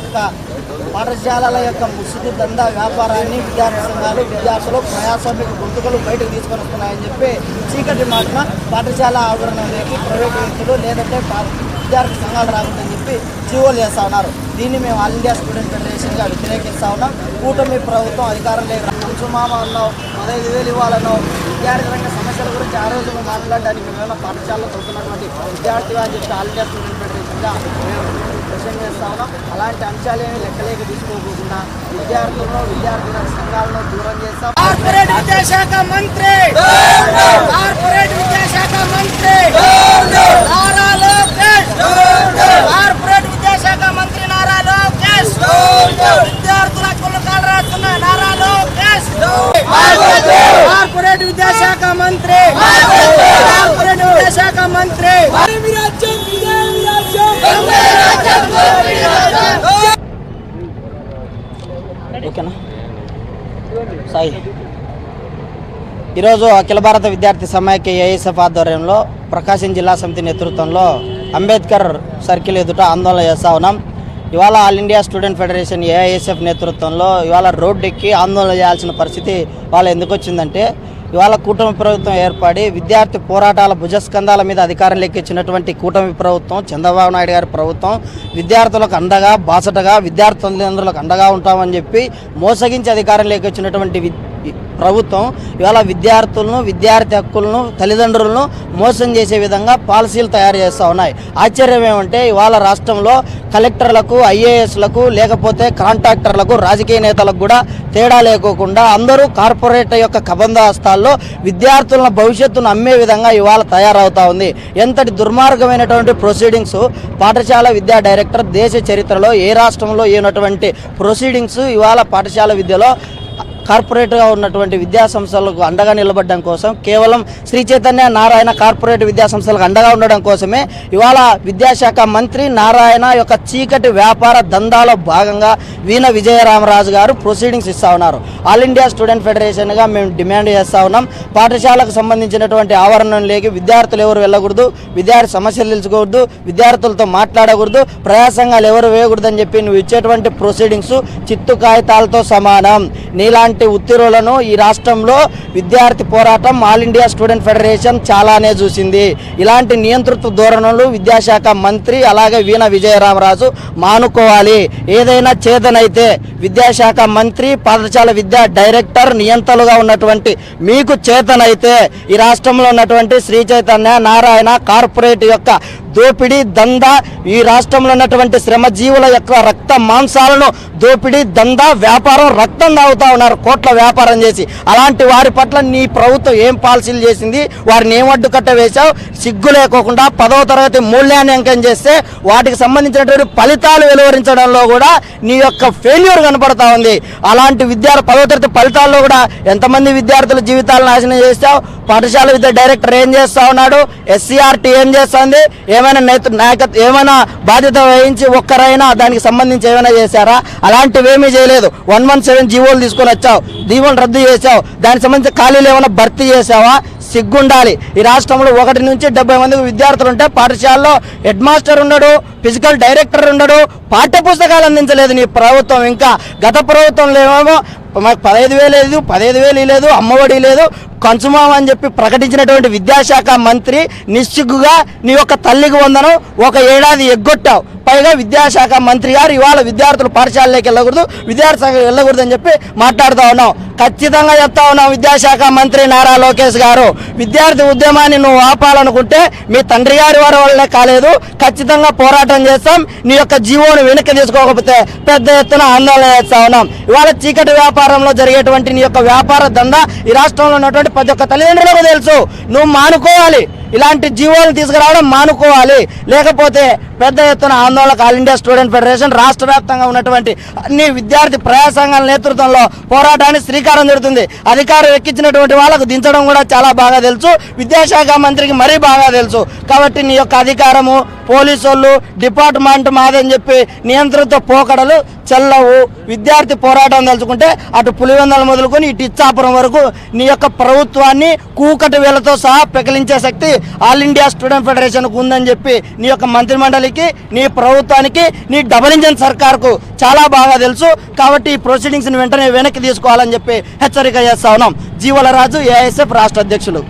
యొక్క పాఠశాలల యొక్క ముసుగు దందా వ్యాపారాన్ని విద్యార్థి సంఘాలు విద్యార్థులు ప్రయాసమిక గుంతుకలు బయటకు తీసుకొని వస్తున్నాయని చెప్పి చీకటి మాటన పాఠశాల ఆవరణలోకి ప్రైవేట్ వ్యక్తులు లేదంటే పా- విద్యార్థి సంఘాలు రాకూడదని చెప్పి జీవోలు చేస్తా ఉన్నారు. దీన్ని మేము ఆల్ ఇండియా స్టూడెంట్ ఫెడరేషన్గా వ్యతిరేకిస్తూ ఉన్నాం. కూటమి ప్రభుత్వం అధికారం లేదు కంచుమామ అన్నావు పదహైదు వేలు ఇవ్వాలన్నావు విద్యార్థి రంగ సమస్యల గురించి ఆ రోజు మాట్లాడడానికి మేమేమో పాఠశాలలో చదువుతున్నటువంటి విద్యార్థిగా అని చెప్పి ఆల్ ఇండియా స్టూడెంట్ ఫెడరేషన్గా మేము చేస్తా ఉన్నాం అలాంటి అంశాలేమి లెక్కలేక తీసుకోకుండా విద్యార్థులను విద్యార్థుల సంఘాలను దూరం చేస్తాం. కార్పొరేట్ విద్యాశాఖ మంత్రి! కార్పొరేట్ విద్యాశాఖ మంత్రి! నారా లోకేష్! కార్పొరేట్ విద్యాశాఖ మంత్రి నారా లోకేష్! విద్యార్థుల హక్కులు కాలరాస్తున్న నారా లోకేష్! కార్పొరేట్ విద్యాశాఖ మంత్రి! కార్పొరేట్ విద్యాశాఖ మంత్రి! ఓకేనా? సాయి. ఈరోజు అఖిల భారత విద్యార్థి సమాఖ్య ఏఎస్ఎఫ్ ఆధ్వర్యంలో ప్రకాశం జిల్లా సమితి నేతృత్వంలో అంబేద్కర్ సర్కిల్ ఎదుట ఆందోళన చేస్తా ఉన్నాం. ఇవాళ All India Student Federation AISF నేతృత్వంలో ఇవాళ రోడ్డు ఎక్కి ఆందోళన చేయాల్సిన పరిస్థితి వాళ్ళు ఎందుకు వచ్చిందంటే ఇవాళ కూటమి ప్రభుత్వం ఏర్పడి విద్యార్థి పోరాటాల భుజస్కంధాల మీద అధికారం లెక్కించినటువంటి కూటమి ప్రభుత్వం చంద్రబాబు నాయుడు గారి ప్రభుత్వం విద్యార్థులకు అండగా బాసటగా విద్యార్థి తల్లిదండ్రులకు అండగా ఉంటామని చెప్పి మోసగించి అధికారం లెక్కించినటువంటి వి- ప్రభుత్వం ఇవాళ విద్యార్థులను విద్యార్థి హక్కులను తల్లిదండ్రులను మోసం చేసే విధంగా పాలసీలు తయారు చేస్తూ ఉన్నాయి. ఆశ్చర్యం ఏమంటే ఇవాళ రాష్ట్రంలో కలెక్టర్లకు ఐఏఎస్లకు లేకపోతే కాంట్రాక్టర్లకు రాజకీయ నేతలకు కూడా తేడా లేకోకుండా అందరూ కార్పొరేట్ యొక్క కబంధ హస్తాల్లో విద్యార్థుల భవిష్యత్తును అమ్మే విధంగా ఇవాళ తయారవుతా ఉంది. ఎంతటి దుర్మార్గమైనటువంటి ప్రొసీడింగ్స్ పాఠశాల విద్యా డైరెక్టర్ దేశ చరిత్రలో ఏ రాష్ట్రంలో ఏనటువంటి ప్రొసీడింగ్స్ ఇవాళ పాఠశాల విద్యలో కార్పొరేట్గా ఉన్నటువంటి విద్యా సంస్థలకు అండగా నిలబడడం కోసం కేవలం శ్రీ చైతన్య నారాయణ కార్పొరేట్ విద్యా సంస్థలకు అండగా ఉండడం కోసమే ఇవాళ విద్యాశాఖ మంత్రి నారాయణ యొక్క చీకటి వ్యాపార దందాలో భాగంగా వీణ విజయరామరాజు గారు ప్రొసీడింగ్స్ ఇస్తా ఉన్నారు. ఆల్ ఇండియా స్టూడెంట్ ఫెడరేషన్గా మేము డిమాండ్ చేస్తా ఉన్నాం. పాఠశాలకు సంబంధించినటువంటి ఆవరణలోకి విద్యార్థులు ఎవరు వెళ్ళకూడదు విద్యార్థి సమస్యలు తెలుసుకోకూడదు విద్యార్థులతో మాట్లాడకూడదు ప్రయాసంగాలు ఎవరు వేయకూడదని చెప్పి నువ్వు ఇచ్చేటువంటి ప్రొసీడింగ్స్ చిత్తు కాగితాలతో సమానం. నీలాంటి ఉత్తీర్ణులను ఈ రాష్ట్రంలో విద్యార్థి పోరాటం ఆల్ ఇండియా స్టూడెంట్ ఫెడరేషన్ చాలానే చూసింది. ఇలాంటి నియంతృత్వ ధోరణులు విద్యాశాఖ మంత్రి అలాగే వీణ విజయరామరాజు మానుకోవాలి. ఏదైనా చేతనైతే విద్యాశాఖ మంత్రి పాఠశాల విద్యా డైరెక్టర్ నియంతలుగా ఉన్నటువంటి మీకు చేతనైతే ఈ రాష్ట్రంలో ఉన్నటువంటి శ్రీ చైతన్య నారాయణ కార్పొరేట్ యొక్క దోపిడీ దందా ఈ రాష్ట్రంలో ఉన్నటువంటి శ్రమజీవుల యొక్క రక్త మాంసాలను దోపిడీ దందా వ్యాపారం రక్తం తాగుతా ఉన్నారు కోట్ల వ్యాపారం చేసి. అలాంటి వారి పట్ల నీ ప్రభుత్వం ఏం పాలసీలు చేసింది? వారిని ఏం అడ్డుకట్ట వేశావు? సిగ్గు లేకోకుండా పదవ తరగతి మూల్యాన్ని చేస్తే వాటికి సంబంధించినటువంటి ఫలితాలు వెలువరించడంలో కూడా నీ యొక్క ఫెయిల్యూర్ కనపడతా ఉంది. అలాంటి విద్యార్థి పదవ తరగతి ఫలితాల్లో కూడా ఎంతమంది విద్యార్థుల జీవితాలు నాశనం చేశావు? పాఠశాల విద్య డైరెక్టర్ ఏం చేస్తా ఉన్నాడు? ఎస్సీఆర్టీ ఏం చేస్తుంది? ఏమైనా నేత నాయకత్వం ఏమైనా బాధ్యత వహించి ఒక్కరైనా దానికి సంబంధించి ఏమైనా చేశారా? అలాంటివి ఏమీ చేయలేదు. వన్ వన్ సెవెన్ జీవోలు తీసుకొని వచ్చావు. జీవోలు రద్దు చేసావు దానికి సంబంధించి ఖాళీలు ఏమైనా భర్తీ చేసావా సిగ్గుండాలి. ఈ రాష్ట్రంలో ఒకటి నుంచి డెబ్బై మంది విద్యార్థులు ఉంటే పాఠశాలలో హెడ్ మాస్టర్ ఉండడు ఫిజికల్ డైరెక్టర్ ఉండడు పాఠ్య పుస్తకాలు అందించలేదు నీ ప్రభుత్వం. ఇంకా గత ప్రభుత్వంలో ఏమేమో మాకు పదహైదు వేలు లేదు పదహైదు వేలు లేదు అమ్మఒడి లేదు. కంచుమామ అని చెప్పి ప్రకటించినటువంటి విద్యాశాఖ మంత్రి నిస్సిగ్గుగా నీ యొక్క తల్లికి వందను ఒక ఏడాది ఎగ్గొట్టావు. పైగా విద్యాశాఖ మంత్రి గారు ఇవాళ విద్యార్థులు పాఠశాలలోకి వెళ్ళకూడదు విద్యార్థి సంఘం వెళ్ళకూడదు అని చెప్పి మాట్లాడుతూ ఉన్నాం. ఖచ్చితంగా చెప్తా ఉన్నాం విద్యాశాఖ మంత్రి నారా లోకేష్ గారు. విద్యార్థి ఉద్యమాన్ని నువ్వు ఆపాలనుకుంటే మీ తండ్రి గారి వారి వల్లనే కాలేదు. ఖచ్చితంగా పోరాటం చేస్తాం. నీ యొక్క జీవోను వెనక్కి తీసుకోకపోతే పెద్ద ఎత్తున ఆందోళన చేస్తా ఉన్నాం. ఇవాళ చీకటి వ్యాపారంలో జరిగేటువంటి నీ యొక్క వ్యాపార దందా ఈ రాష్ట్రంలో ఉన్నటువంటి ప్రతి ఒక్క తల్లిదండ్రులకు తెలుసు. నువ్వు మానుకోవాలి. ఇలాంటి జీవోలు తీసుకురావడం మానుకోవాలి. లేకపోతే పెద్ద ఎత్తున ఆందోళనకు ఆల్ ఇండియా స్టూడెంట్ ఫెడరేషన్ రాష్ట్ర వ్యాప్తంగా ఉన్నటువంటి అన్ని విద్యార్థి ప్రజా సంఘాల నేతృత్వంలో పోరాటానికి శ్రీకారం జరుగుతుంది అధికారం ఎక్కించినటువంటి వాళ్ళకు దించడం కూడా చాలా బాగా తెలుసు. విద్యాశాఖ మంత్రికి మరీ బాగా తెలుసు. కాబట్టి నీ యొక్క అధికారము పోలీసు వాళ్ళు డిపార్ట్మెంట్ మాదని చెప్పి నియంత్రణతో పోకడలు చెల్లవు విద్యార్థి పోరాటం తలుచుకుంటే అటు పులివెందలు మొదలుకొని ఇటు ఇచ్చాపురం వరకు నీ యొక్క ప్రభుత్వాన్ని కూకటి వేలతో సహా పెకిలించే శక్తి ఆల్ ఇండియా స్టూడెంట్ ఫెడరేషన్కు ఉందని చెప్పి నీ యొక్క మంత్రిమండలికి నీ ప్రభుత్వానికి నీ డబల్ ఇంజన్ సర్కార్కు చాలా బాగా తెలుసు. కాబట్టి ఈ ప్రొసీడింగ్స్ని వెంటనే వెనక్కి తీసుకోవాలని చెప్పి హెచ్చరిక చేస్తా ఉన్నాం. జీవల రాజు ఏఐఎస్ఎఫ్ రాష్ట్ర అధ్యక్షులు.